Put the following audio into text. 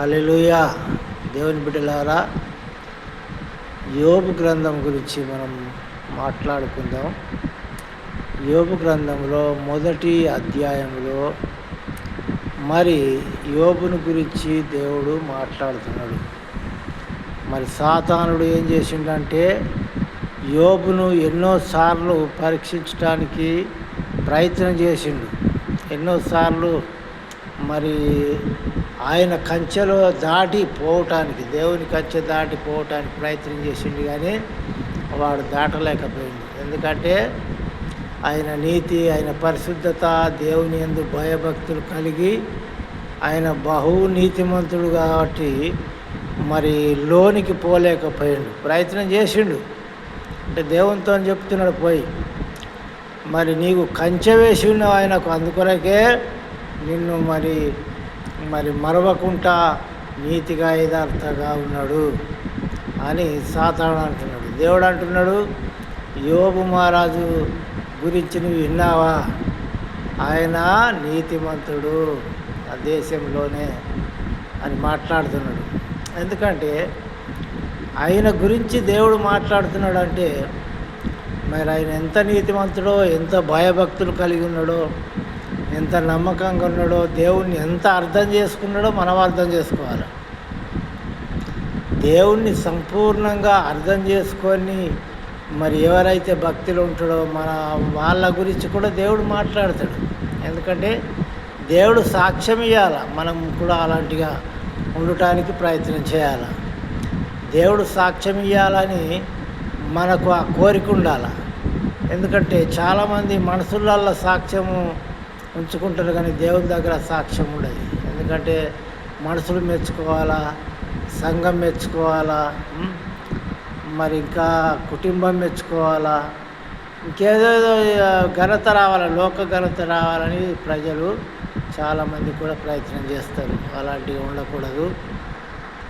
Hallelujah దేవుని బిడ్డలారా యోబు గ్రంథం గురించి మనం మాట్లాడుకుందాం. యోబు గ్రంథంలో మొదటి అధ్యాయంలో మరి యోబుని గురించి దేవుడు మాట్లాడుతున్నాడు. మరి సాతానుడు ఏం చేసిండంటే యోబును ఎన్నోసార్లు పరీక్షించడానికి ప్రయత్నం చేసిండు. ఎన్నోసార్లు మరి ఆయన కంచెలో దాటి పోవటానికి దేవుని కంచె దాటి పోవటానికి ప్రయత్నం చేసిండు కానీ వాడు దాటలేకపోయింది ఎందుకంటే ఆయన నీతి ఆయన పరిశుద్ధత దేవుని ఎందు భయభక్తులు కలిగి ఆయన బహు నీతిమంతుడు కాబట్టి మరి లోనికి పోలేకపోయిండు. ప్రయత్నం చేసిండు. అంటే దేవునితో చెప్తున్నాడు పోయి మరి నీకు కంచె వేసి ఉన్నావు ఆయనకు అందుకొరకే నిన్ను మరి మరి మరవకుండా నీతిగా యథార్థగా ఉన్నాడు అని సాతాను అంటున్నాడు. దేవుడు అంటున్నాడు యోగు మహారాజు గురించి నువ్వు విన్నావా? ఆయన నీతిమంతుడు ఆ దేశంలోనే అని మాట్లాడుతున్నాడు. ఎందుకంటే ఆయన గురించి దేవుడు మాట్లాడుతున్నాడు అంటే మరి ఆయన ఎంత నీతిమంతుడో ఎంత భయభక్తులు కలిగి ఉన్నాడో ఎంత నమ్మకంగా ఉన్నాడో దేవుణ్ణి ఎంత అర్థం చేసుకున్నాడో మనం అర్థం చేసుకోవాలి. దేవుణ్ణి సంపూర్ణంగా అర్థం చేసుకొని మరి ఎవరైతే భక్తులు ఉంటాడో మన వాళ్ళ గురించి కూడా దేవుడు మాట్లాడతాడు. ఎందుకంటే దేవుడు సాక్ష్యం ఇవ్వాల మనం కూడా అలాంటిగా ఉండటానికి ప్రయత్నం చేయాలి. దేవుడు సాక్ష్యం ఇవ్వాలని మనకు ఆ కోరిక ఉండాలి. ఎందుకంటే చాలామంది మనసులల్లో సాక్ష్యము ఉంచుకుంటారు కానీ దేవుని దగ్గర సాక్ష్యం ఉండదు. ఎందుకంటే మనుషులు మెచ్చుకోవాలా సంఘం మెచ్చుకోవాలా మరి ఇంకా కుటుంబం మెచ్చుకోవాలా ఇంకేదేదో ఘనత రావాలి లోక ఘనత రావాలని ప్రజలు చాలామంది కూడా ప్రయత్నం చేస్తారు. అలాంటివి ఉండకూడదు.